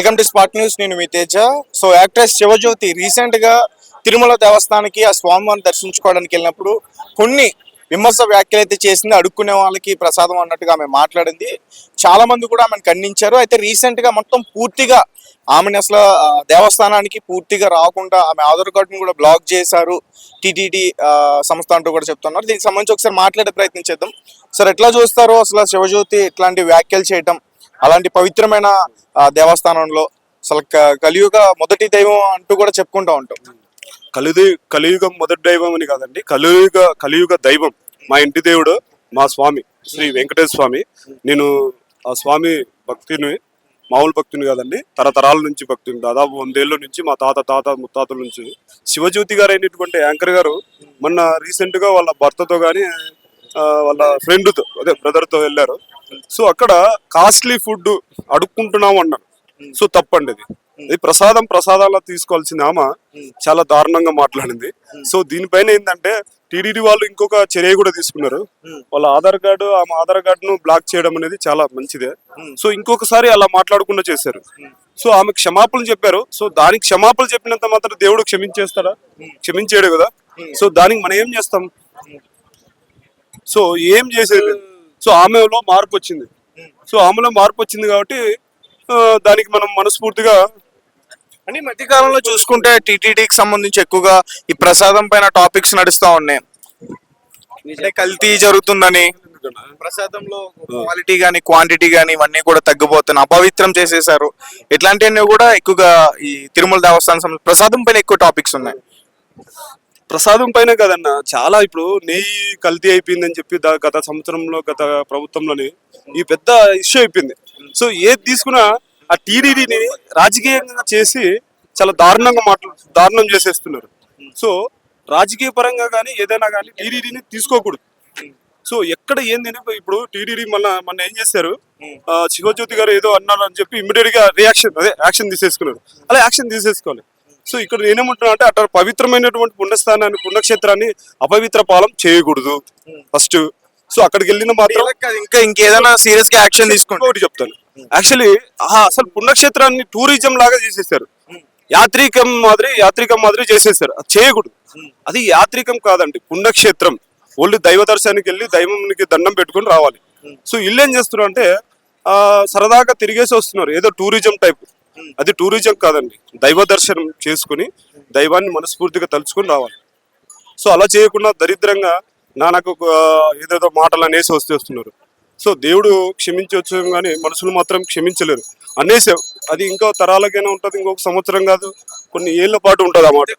Welcome to spot news. నేను మీ Teja. So actress Shivajyothi రీసెంట్గా తిరుమల దేవస్థానానికి ఆ స్వామివారిని దర్శించుకోవడానికి వెళ్ళినప్పుడు కొన్ని విమర్శ వ్యాఖ్యలు అయితే చేసింది. అడుక్కునే వాళ్ళకి ప్రసాదం అన్నట్టుగా ఆమె మాట్లాడింది. చాలా మంది కూడా ఆమెను ఖండించారు. అయితే రీసెంట్గా మొత్తం పూర్తిగా ఆమెను అసలు దేవస్థానానికి పూర్తిగా రాకుండా ఆమె ఆధార్ కార్డును కూడా బ్లాక్ చేశారు. టీటీడీ సంస్థ అంటూ కూడా చెప్తున్నారు. దీనికి సంబంధించి ఒకసారి మాట్లాడే ప్రయత్నం చేద్దాం. సార్ ఎట్లా చూస్తారు అసలు శివజ్యోతి ఇట్లాంటి వ్యాఖ్యలు చేయటం? అలాంటి పవిత్రమైన ఆ, దేవస్థానంలో అసలు కలియుగ మొదటి దైవం అంటూ కూడా చెప్పుకుంటా ఉంటాం. కలిది కలియుగం మొదటి దైవం అని కాదండి కలియుగ కలియుగ దైవం మా ఇంటి దేవుడు మా స్వామి శ్రీ వెంకటేశ్వర స్వామి. నేను ఆ స్వామి భక్తిని మామూలు భక్తుని కాదండి తరతరాల నుంచి భక్తుని దాదాపు వందేళ్ళ నుంచి మా తాత తాత ముత్తాతల నుంచి. శివజ్యోతి గారు అయినటువంటి యాంకర్ గారు మొన్న రీసెంట్గా వాళ్ళ భర్తతో కానీ వాళ్ళ ఫ్రెండ్తో అదే బ్రదర్తో తో వెళ్ళారు. సో అక్కడ కాస్ట్లీ ఫుడ్ అడుక్కుంటున్నాం అన్నారు. సో తప్పండి అది. ఇది ప్రసాదం ప్రసాదాల్లో తీసుకోవాల్సిన ఆమె. చాలా దారుణంగా మాట్లాడింది. సో దీనిపైన ఏంటంటే టీడీడీ వాళ్ళు ఇంకొక చర్య కూడా తీసుకున్నారు. వాళ్ళ ఆధార్ కార్డు ఆమె ఆధార్ కార్డును బ్లాక్ చేయడం అనేది చాలా మంచిదే. సో ఇంకొకసారి అలా మాట్లాడకుండా చేశారు. సో ఆమె క్షమాపణలు చెప్పారు. సో దానికి క్షమాపణలు చెప్పినంత మాత్రం దేవుడు క్షమించేస్తాడా? క్షమించాడు కదా. సో దానికి మనం ఏం చేస్తాం? సో ఏం చేసేది. సో ఆమెలో మార్పు వచ్చింది. సో ఆమెలో మార్పు వచ్చింది కాబట్టి దానికి మనం మనస్ఫూర్తిగా అని మధ్య కాలంలో చూసుకుంటే టీటీడీకి సంబంధించి ఎక్కువగా ఈ ప్రసాదం పైన టాపిక్స్ నడుస్తూ ఉన్నాయి. అంటే కల్తీ జరుగుతుందని ప్రసాదంలో క్వాలిటీ గానీ క్వాంటిటీ గానీ ఇవన్నీ కూడా తగ్గిపోతున్నాయి. అపవిత్రం చేసేసారు ఇట్లాంటివన్నీ కూడా ఎక్కువగా ఈ తిరుమల దేవస్థానం ప్రసాదం పైన ఎక్కువ టాపిక్స్ ఉన్నాయి. ప్రసాదం పైన కదన్న. చాలా ఇప్పుడు నెయ్యి కల్తీ అయిపోయిందని చెప్పి గత సంవత్సరంలో గత ప్రభుత్వంలోని ఈ పెద్ద ఇష్యూ అయిపోయింది. సో ఏది తీసుకున్నా ఆ టీడీడీని రాజకీయంగా చేసి చాలా దారుణంగా మాట్లా దారుణం చేసేస్తున్నారు. సో రాజకీయ పరంగా కానీ ఏదైనా కానీ టీడీడీని తీసుకోకూడదు. సో ఎక్కడ ఏంది ఇప్పుడు టీడీడీ మన మన ఏం చేశారు? శివజ్యోతి గారు ఏదో అన్నారు అని చెప్పి ఇమీడియట్గా రియాక్షన్ అదే యాక్షన్ తీసేసుకున్నారు. అలా యాక్షన్ తీసేసుకోవాలి. సో ఇక్కడ నేనేమంటున్నా అంటే అట్లా పవిత్రమైనటువంటి పుణ్యస్థానాన్ని పుణ్యక్షేత్రాన్ని అపవిత్ర పాలన చేయకూడదు. ఫస్ట్ సో అక్కడికి వెళ్ళిన మాత్రం ఇంకా ఇంకేదైనా సీరియస్గా యాక్షన్ తీసుకోండి. ఒకటి చెప్తాను. యాక్చువల్లీ అసలు పుణ్యక్షేత్రాన్ని టూరిజం లాగా చేసేసారు యాత్రికం మాదిరి యాత్రికం మాదిరి చేసేసారు అది చేయకూడదు. అది యాత్రికం కాదండి పుణ్యక్షేత్రం. ఓన్లీ దైవ దర్శనానికి వెళ్ళి దైవంకి దండం పెట్టుకొని రావాలి. సో ఇల్లు ఏం చేస్తున్నారు అంటే ఆ, సరదాగా తిరిగేసి వస్తున్నారు. ఏదో టూరిజం టైప్ అది టూరిజం కాదండి. దైవ దర్శనం చేసుకుని దైవాన్ని మనస్ఫూర్తిగా తలుచుకొని రావాలి. సో అలా చేయకుండా దరిద్రంగా నా నాకు ఒక ఏదేదో మాటలు అనేసి వస్తున్నారు. సో దేవుడు క్షమించవచ్చు కానీ మనుషులు మాత్రం క్షమించలేరు. అనేసావు అది ఇంకో తరాలకైనా ఉంటుంది ఇంకొక సంవత్సరం కాదు కొన్ని ఏళ్ళ పాటు ఉంటుంది అన్నమాట